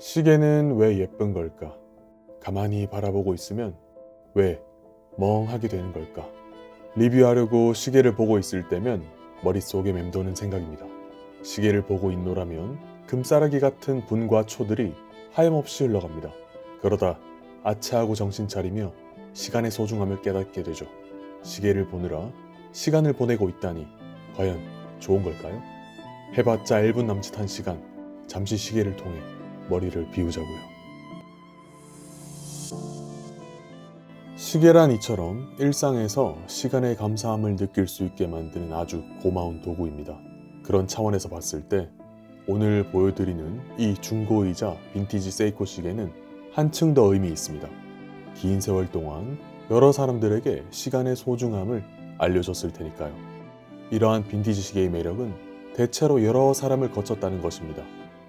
시계는 왜 예쁜 걸까? 가만히 바라보고 있으면 왜 멍하게 되는 걸까? 리뷰하려고 시계를 보고 있을 때면 머릿속에 맴도는 생각입니다. 시계를 보고 있노라면 금싸라기 같은 분과 초들이 하염없이 흘러갑니다. 그러다 아차하고 정신 차리며 시간의 소중함을 깨닫게 되죠. 시계를 보느라 시간을 보내고 있다니 과연 좋은 걸까요? 해봤자 1분 남짓한 시간 잠시 시계를 통해 머리를 비우자고요. 시계란 이처럼 일상에서 시간의 감사함을 느낄 수 있게 만드는 아주 고마운 도구입니다. 그런 차원에서 봤을 때 오늘 보여드리는 이 중고이자 빈티지 세이코 시계는 한층 더 의미 있습니다. 긴 세월 동안 여러 사람들에게 시간의 소중함을 알려줬을 테니까요. 이러한 빈티지 시계의 매력은 대체로 여러 사람을 거쳤다는 것입니다.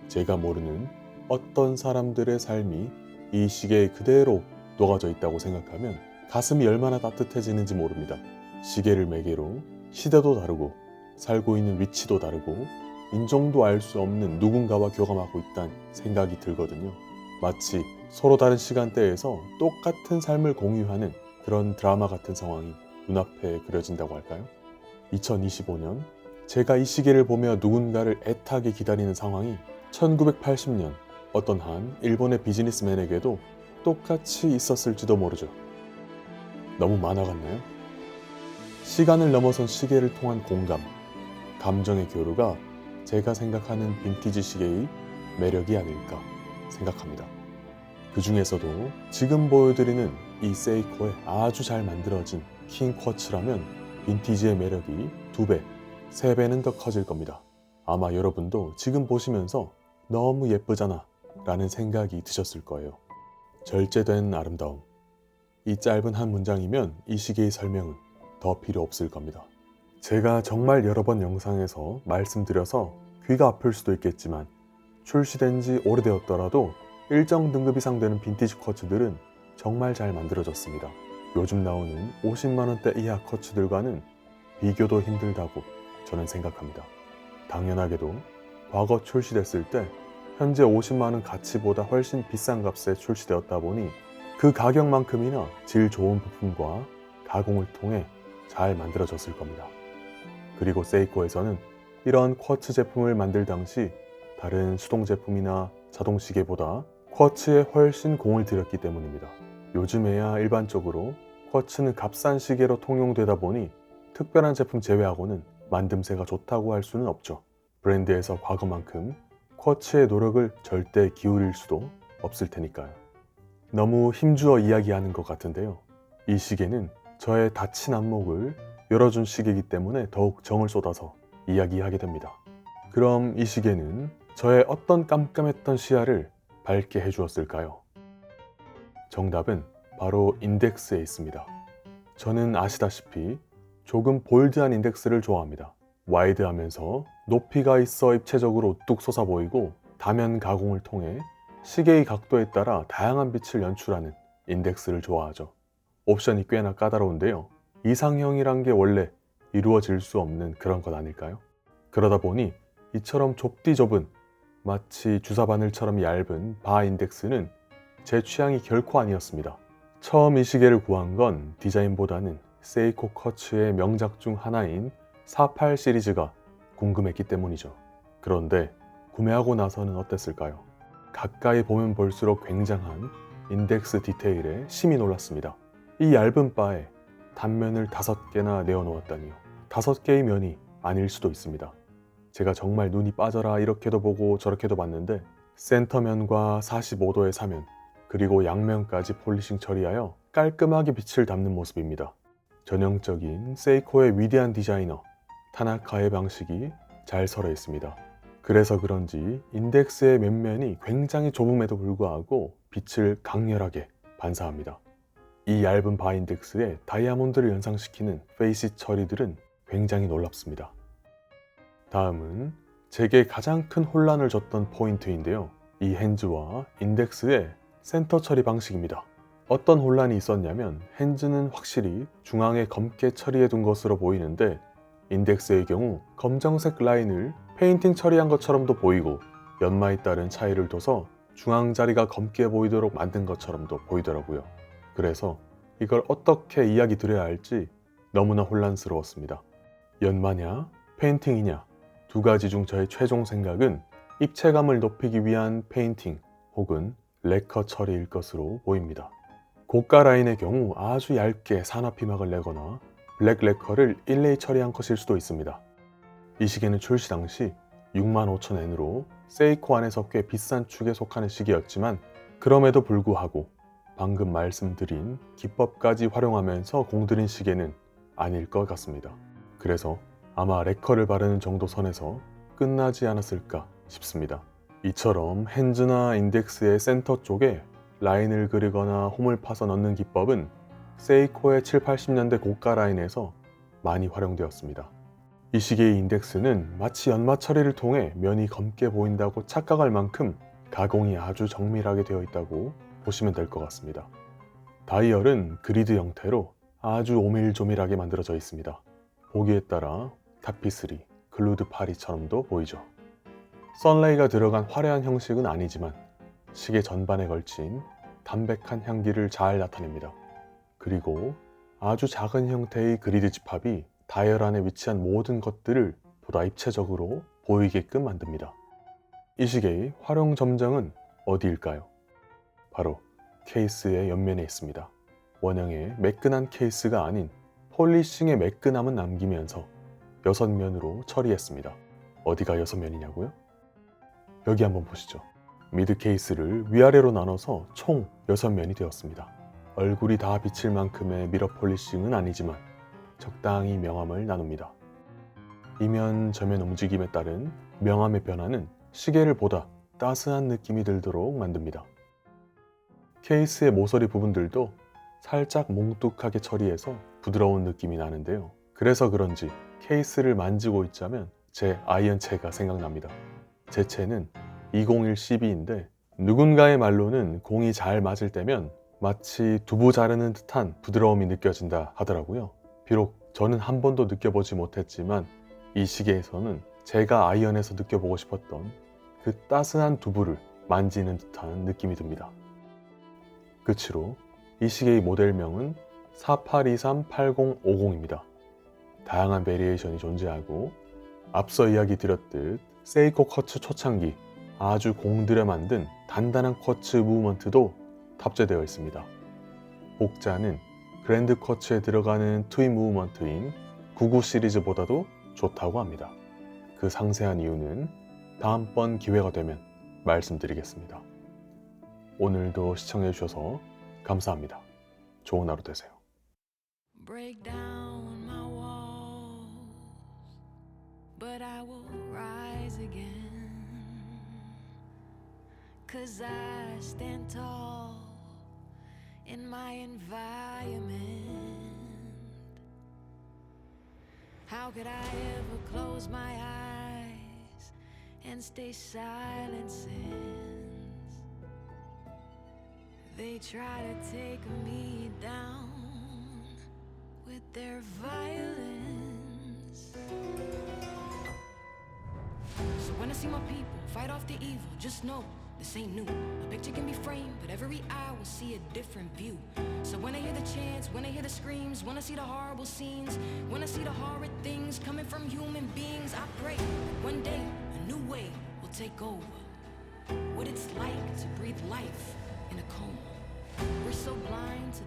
제가 모르는 어떤 사람들의 삶이 이 시계에 그대로 녹아져 있다고 생각하면 가슴이 얼마나 따뜻해지는지 모릅니다. 시계를 매개로 시대도 다르고 살고 있는 위치도 다르고 인종도 알 수 없는 누군가와 교감하고 있다는 생각이 들거든요. 마치 서로 다른 시간대에서 똑같은 삶을 공유하는 그런 드라마 같은 상황이 눈앞에 그려진다고 할까요? 2025년 제가 이 시계를 보며 누군가를 애타게 기다리는 상황이 1980년 어떤 한 일본의 비즈니스맨에게도 똑같이 있었을지도 모르죠. 너무 같나요? 시간을 넘어선 시계를 통한 공감, 감정의 교류가 제가 생각하는 빈티지 시계의 매력이 아닐까 생각합니다. 그 중에서도 지금 보여드리는 이 세이코의 아주 잘 만들어진 킹 쿼츠라면 빈티지의 매력이 두 배, 세 배는 더 커질 겁니다. 아마 여러분도 지금 보시면서 너무 예쁘잖아 라는 생각이 드셨을 거예요. 절제된 아름다움. 이 짧은 한 문장이면 이 시계의 설명은 더 필요 없을 겁니다. 제가 정말 여러 번 영상에서 말씀드려서 귀가 아플 수도 있겠지만 출시된 지 오래되었더라도 일정 등급 이상 되는 빈티지 쿼츠들은 정말 잘 만들어졌습니다. 요즘 나오는 50만원대 이하 쿼츠들과는 비교도 힘들다고 저는 생각합니다. 당연하게도 과거 출시됐을 때 현재 50만원 가치보다 훨씬 비싼 값에 출시되었다 보니 그 가격만큼이나 질 좋은 부품과 가공을 통해 잘 만들어졌을 겁니다. 그리고 세이코에서는 이러한 쿼츠 제품을 만들 당시 다른 수동 제품이나 자동 시계보다 쿼츠에 훨씬 공을 들였기 때문입니다. 요즘에야 일반적으로 쿼츠는 값싼 시계로 통용되다 보니 특별한 제품 제외하고는 만듦새가 좋다고 할 수는 없죠. 브랜드에서 과거만큼 쿼츠의 노력을 절대 기울일 수도 없을 테니까요. 너무 힘주어 이야기하는 것 같은데요. 이 시계는 저의 다친 안목을 열어준 시계이기 때문에 더욱 정을 쏟아서 이야기하게 됩니다. 그럼 이 시계는 저의 어떤 깜깜했던 시야를 밝게 해주었을까요? 정답은 바로 인덱스에 있습니다. 저는 아시다시피 조금 볼드한 인덱스를 좋아합니다. 와이드하면서 높이가 있어 입체적으로 우뚝 솟아 보이고 다면 가공을 통해 시계의 각도에 따라 다양한 빛을 연출하는 인덱스를 좋아하죠. 옵션이 꽤나 까다로운데요. 이상형이란 게 원래 이루어질 수 없는 그런 것 아닐까요? 그러다 보니 이처럼 좁디 좁은 마치 주사 바늘처럼 얇은 바 인덱스는 제 취향이 결코 아니었습니다. 처음 이 시계를 구한 건 디자인보다는 세이코 커츠의 명작 중 하나인 48 시리즈가 궁금했기 때문이죠. 그런데 구매하고 나서는 어땠을까요? 가까이 보면 볼수록 굉장한 인덱스 디테일에 심히 놀랐습니다. 이 얇은 바에 단면을 다섯 개나 내어 놓았다니요. 다섯 개의 면이 아닐 수도 있습니다. 제가 정말 눈이 빠져라 이렇게도 보고 저렇게도 봤는데 센터면과 45도의 사면 그리고 양면까지 폴리싱 처리하여 깔끔하게 빛을 담는 모습입니다. 전형적인 세이코의 위대한 디자이너 타나카의 방식이 잘 설어 있습니다. 그래서 그런지 인덱스의 면면이 굉장히 좁음에도 불구하고 빛을 강렬하게 반사합니다. 이 얇은 바 인덱스에 다이아몬드를 연상시키는 페이시 처리들은 굉장히 놀랍습니다. 다음은 제게 가장 큰 혼란을 줬던 포인트인데요. 이 핸즈와 인덱스의 센터 처리 방식입니다. 어떤 혼란이 있었냐면 핸즈는 확실히 중앙에 검게 처리해 둔 것으로 보이는데 인덱스의 경우 검정색 라인을 페인팅 처리한 것처럼도 보이고 연마에 따른 차이를 둬서 중앙 자리가 검게 보이도록 만든 것처럼도 보이더라고요. 그래서 이걸 어떻게 이야기 드려야 할지 너무나 혼란스러웠습니다. 연마냐, 페인팅이냐 두 가지 중 저의 최종 생각은 입체감을 높이기 위한 페인팅 혹은 레커 처리일 것으로 보입니다. 고가 라인의 경우 아주 얇게 산화 피막을 내거나 블랙 레커를 일레이 처리한 것일 수도 있습니다. 이 시계는 출시 당시 65,000엔으로 세이코 안에서 꽤 비싼 축에 속하는 시계였지만 그럼에도 불구하고 방금 말씀드린 기법까지 활용하면서 공들인 시계는 아닐 것 같습니다. 그래서 아마 레커를 바르는 정도 선에서 끝나지 않았을까 싶습니다. 이처럼 핸즈나 인덱스의 센터 쪽에 라인을 그리거나 홈을 파서 넣는 기법은 세이코의 7, 80년대 고가 라인에서 많이 활용되었습니다. 이 시계의 인덱스는 마치 연마 처리를 통해 면이 검게 보인다고 착각할 만큼 가공이 아주 정밀하게 되어 있다고 보시면 될 것 같습니다. 다이얼은 그리드 형태로 아주 오밀조밀하게 만들어져 있습니다. 보기에 따라 타피스리, 글루드 파리처럼도 보이죠. 썬레이가 들어간 화려한 형식은 아니지만 시계 전반에 걸친 담백한 향기를 잘 나타냅니다. 그리고 아주 작은 형태의 그리드 집합이 다이얼 안에 위치한 모든 것들을 보다 입체적으로 보이게끔 만듭니다. 이 시계의 활용 점정은 어디일까요? 바로 케이스의 옆면에 있습니다. 원형의 매끈한 케이스가 아닌 폴리싱의 매끈함은 남기면서 여섯 면으로 처리했습니다. 어디가 여섯 면이냐고요? 여기 한번 보시죠. 미드 케이스를 위아래로 나눠서 총 6면이 되었습니다. 얼굴이 다 비칠 만큼의 미러 폴리싱은 아니지만 적당히 명암을 나눕니다. 이면 저면 움직임에 따른 명암의 변화는 시계를 보다 따스한 느낌이 들도록 만듭니다. 케이스의 모서리 부분들도 살짝 몽뚝하게 처리해서 부드러운 느낌이 나는데요. 그래서 그런지 케이스를 만지고 있자면 제 아이언체가 생각납니다. 제 채는 201 12인데 누군가의 말로는 공이 잘 맞을 때면 마치 두부 자르는 듯한 부드러움이 느껴진다 하더라고요. 비록 저는 한 번도 느껴보지 못했지만 이 시계에서는 제가 아이언에서 느껴보고 싶었던 그 따스한 두부를 만지는 듯한 느낌이 듭니다. 끝으로 이 시계의 모델명은 48238050입니다. 다양한 베리에이션이 존재하고 앞서 이야기 드렸듯 세이코 커츠 초창기 아주 공들여 만든 단단한 쿼츠 무브먼트도 탑재되어 있습니다. 복자는 그랜드 쿼츠에 들어가는 트윈 무브먼트인 99 시리즈보다도 좋다고 합니다. 그 상세한 이유는 다음번 기회가 되면 말씀드리겠습니다. 오늘도 시청해주셔서 감사합니다. 좋은 하루 되세요. break down my walls, but I will rise again. Cause I stand tall in my environment. How could I ever close my eyes and stay silent since they try to take me down? with their violence. So when I see my people fight off the evil, just know this ain't new. A picture can be framed, but every eye will see a different view. So when I hear the chants, when I hear the screams, when I see the horrible scenes, when I see the horrid things coming from human beings, I pray one day a new way will take over. What it's like to breathe life in a coma. We're so blind to